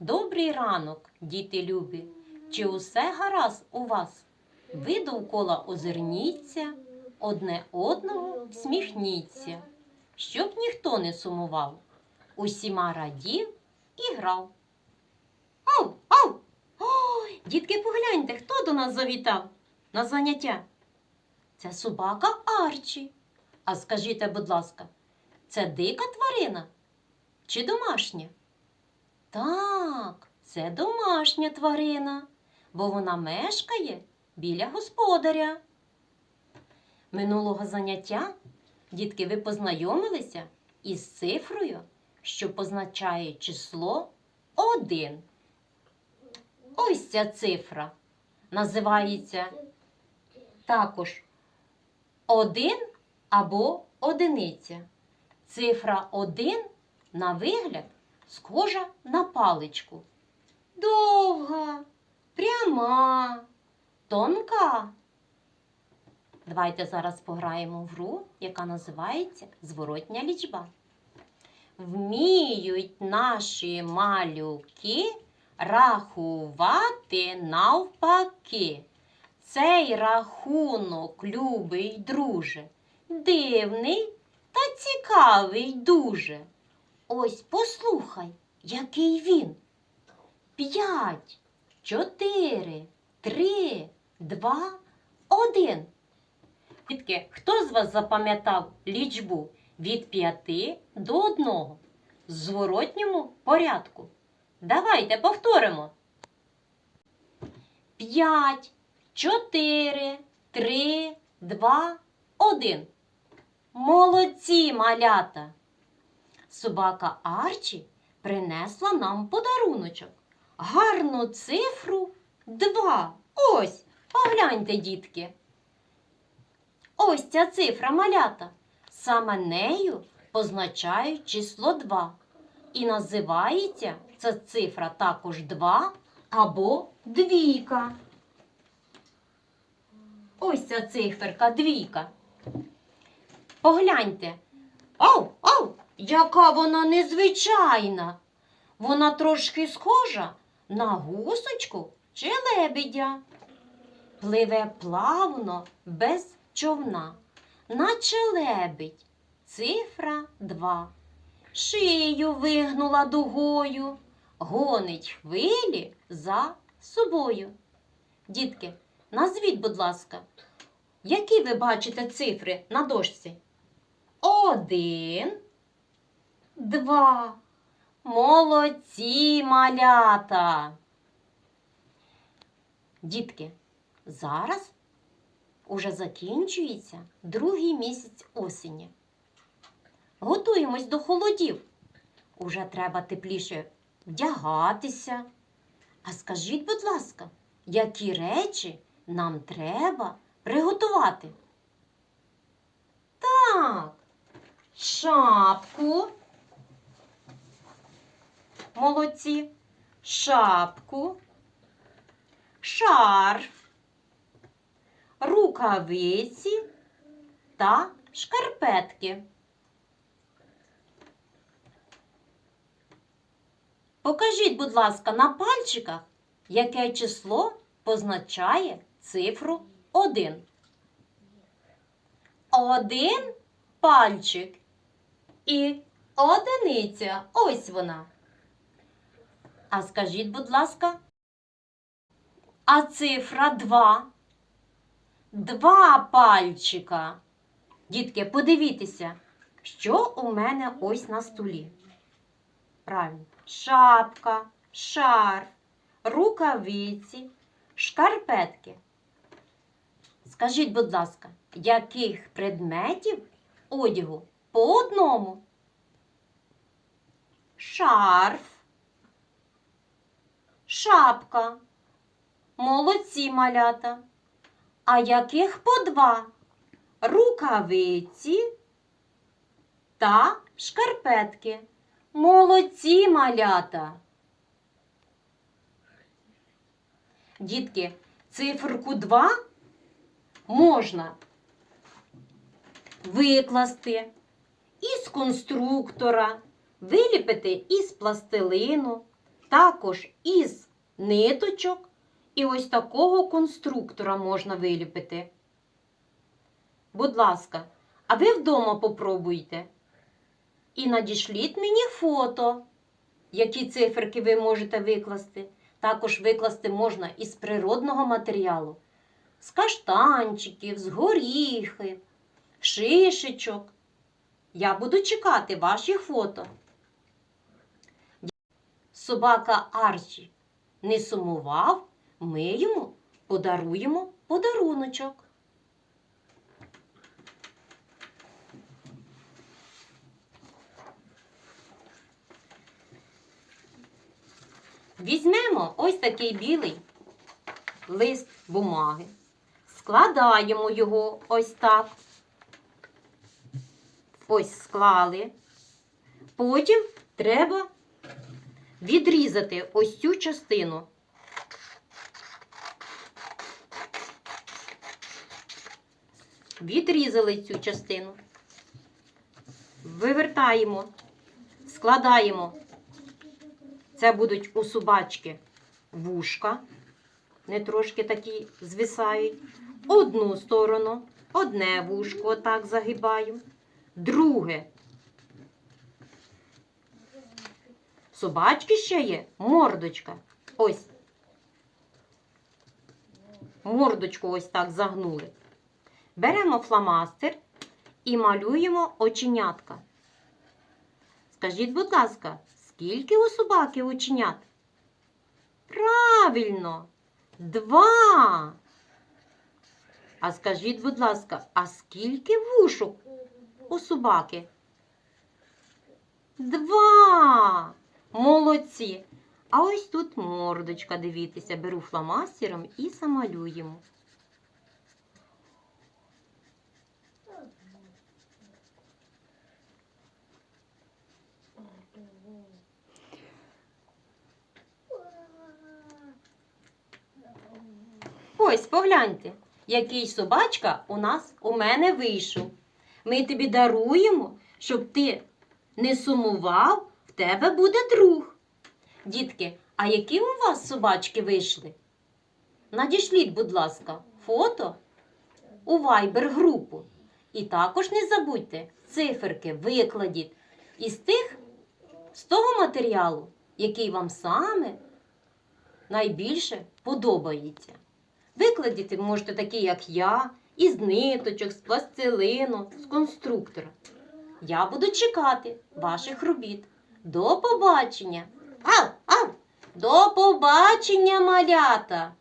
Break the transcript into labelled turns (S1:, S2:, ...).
S1: Добрий ранок, діти любі. Чи усе гаразд у вас? Ви довкола озирніться, одне одного сміхніться, щоб ніхто не сумував. Усіма радів і грав. Ау, ау! Ой, дітки, погляньте, хто до нас завітав на заняття? Це собака Арчі. А скажіть, будь ласка, це дика тварина чи домашня? Так, це домашня тварина, бо вона мешкає біля господаря. Минулого заняття дітки ви познайомилися із цифрою, що позначає число 1. Ось ця цифра називається також 1 або одиниця. Цифра 1 на вигляд схожа на паличку. Довга, пряма, тонка. Давайте зараз пограємо в гру, яка називається Зворотня лічба. Вміють наші малюки рахувати навпаки. Цей рахунок, любий друже, дивний та цікавий дуже. Ось послухай, який він. П'ять, чотири, три, два, один. Дітки, хто з вас запам'ятав лічбу від п'яти до одного в зворотньому порядку? Давайте повторимо. П'ять, чотири, три, два, один. Молодці малята! Собака Арчі принесла нам подаруночок. Гарну цифру два. Ось, погляньте, дітки. Ось ця цифра малята. Саме нею позначають число 2. І називається ця цифра також 2 або двійка. Ось ця циферка двійка. Погляньте. Ау, ау, яка вона незвичайна. Вона трошки схожа на гусочку чи лебедя. Пливе плавно, без човна, наче лебедь, цифра два. Шию вигнула дугою, гонить хвилі за собою. Дітки, назвіть, будь ласка, які ви бачите цифри на дошці? Один, два. Молодці малята. Дітки, зараз уже закінчується другий місяць осені. Готуємось до холодів. Уже треба тепліше вдягатися. А скажіть, будь ласка, які речі нам треба приготувати? Так, шапку. Молодці. Шапку, шарф, рукавиці та шкарпетки. Покажіть, будь ласка, на пальчиках, яке число позначає цифру 1. Один пальчик і одиниця. Ось вона. А скажіть, будь ласка, а цифра 2? Два пальчика. Дітки, подивіться, що у мене ось на столі. Правильно. Шапка, шарф, рукавиці, шкарпетки. Скажіть, будь ласка, яких предметів одягу по одному? Шарф, шапка. Молодці малята. А яких по два? Рукавиці та шкарпетки. Молодці малята. Дітки, циферку 2 можна викласти із конструктора, виліпити із пластилину, також із ниточок і ось такого конструктора можна виліпити. Будь ласка, а ви вдома попробуйте. І надішліть мені фото, які циферки ви можете викласти. Також викласти можна із природного матеріалу, з каштанчиків, з горіхи, шишечок. Я буду чекати ваші фото. Собака Арчі не сумував, ми йому подаруємо подаруночок. Візьмемо ось такий білий лист бумаги, складаємо його ось так. Ось склали. Потім треба відрізати ось цю частину. Відрізали цю частину. Вивертаємо, складаємо. Це будуть у собачки вушка. Не трошки такі звисають. Одну сторону, одне вушко отак загибаю. Друге. Собачки ще є мордочка. Ось. Мордочку ось так загнули. Беремо фломастер і малюємо оченятка. Скажіть, будь ласка, скільки у собаки оченят? Правильно, два. А скажіть, будь ласка, а скільки вушок у собаки? Два. Молодці. А ось тут мордочка, дивіться, беру фломастером і замалюємо. Ось, погляньте, який собачка у нас у мене вийшов. Ми тобі даруємо, щоб ти не сумував, тебе буде друг. Дітки, а які у вас собачки вийшли? Надішліть, будь ласка, фото у Viber групу. І також не забудьте циферки викладіть із тих, з того матеріалу, який вам саме найбільше подобається. Викладіть можете такі, як я, із ниточок, з пластилину, з конструктора. Я буду чекати ваших робіт. До побачення! Ау, ау! До побачення, малята!